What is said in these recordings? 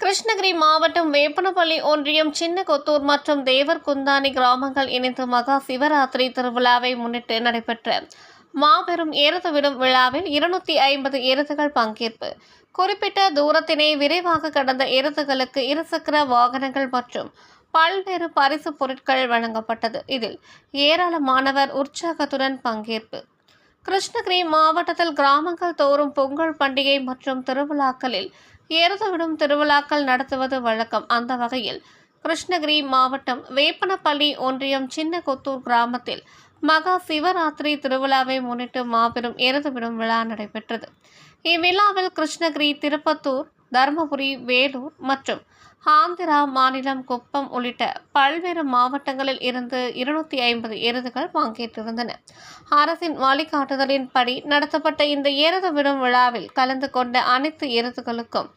கிருஷ்ணகிரி மாவட்டம் வேப்பனப்பள்ளி ஒன்றியம் சின்ன கொத்தூர் மற்றும் தேவர் குந்தானி கிராமங்கள் இணைந்து மகா சிவராத்திரி திருவிழாவை முன்னிட்டு நடைபெற்ற மாபெரும் எருது விடும் விழாவில் இருநூத்தி ஐம்பது எருதுகள் பங்கேற்பு. குறிப்பிட்ட தூரத்தினை விரைவாக கடந்த எருதுகளுக்கு இருசக்கர வாகனங்கள் மற்றும் பல்வேறு பரிசு பொருட்கள் வழங்கப்பட்டது. இதில் ஏராளமானவர் உற்சாகத்துடன் பங்கேற்பு. கிருஷ்ணகிரி மாவட்டத்தில் கிராமங்கள் தோறும் பொங்கல் பண்டிகை மற்றும் திருவிழாக்களில் எருதுவிடும் திருவிழாக்கள் நடத்துவது வழக்கம். அந்த வகையில் கிருஷ்ணகிரி மாவட்டம் வேப்பனப்பள்ளி ஒன்றியம் சின்ன கொத்தூர் கிராமத்தில் மகா சிவராத்திரி திருவிழாவை முன்னிட்டு மாபெரும் எருதுவிடும் விழா நடைபெற்றது. இவ்விழாவில் கிருஷ்ணகிரி திருப்பத்தூர் தருமபுரி வேலூர் மற்றும் ஆந்திரா மாநிலம் குப்பம் உள்ளிட்ட பல்வேறு மாவட்டங்களில் இருந்து இருநூத்தி ஐம்பது எருதுகள் பங்கேற்றிருந்தன அரசின் வழிகாட்டுதலின்படி நடத்தப்பட்ட இந்த எருது விடும் விழாவில் கலந்து கொண்ட அனைத்து எருதுகளுக்கும்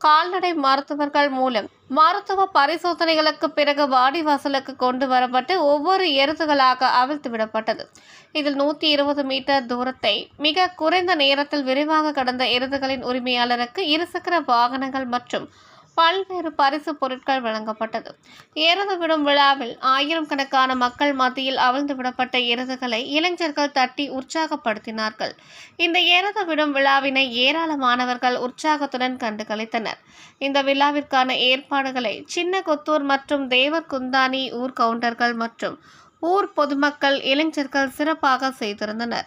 கால்நடை மருத்துவர்கள் மூலம் மருத்துவ பரிசோதனைகளுக்கு பிறகு வாடிவாசலுக்கு கொண்டு வரப்பட்டு ஒவ்வொரு எருதுகளாக அவிழ்த்து விடப்பட்டது. இதில் நூற்றி இருபது மீட்டர் தூரத்தை மிக குறைந்த நேரத்தில் விரைவாக கடந்த எருதுகளின் உரிமையாளருக்கு இருசக்கர வாகனங்கள் மற்றும் பல்வேறு பரிசு பொருட்கள் வழங்கப்பட்டது. எருது விடும் விழாவில் ஆயிரம் கணக்கான மக்கள் மத்தியில் அவிழ்ந்து விடப்பட்ட எருதுகளை இளைஞர்கள் தட்டி உற்சாகப்படுத்தினார்கள். இந்த எருது விடும் விழாவினை ஏராளமானவர்கள் உற்சாகத்துடன் கண்டு கழித்தனர் இந்த விழாவிற்கான ஏற்பாடுகளை சின்ன கொத்தூர் மற்றும் தேவர் குந்தானி ஊர் கவுண்டர்கள் மற்றும் ஊர் பொதுமக்கள் இளைஞர்கள் சிறப்பாக செய்திருந்தனர்.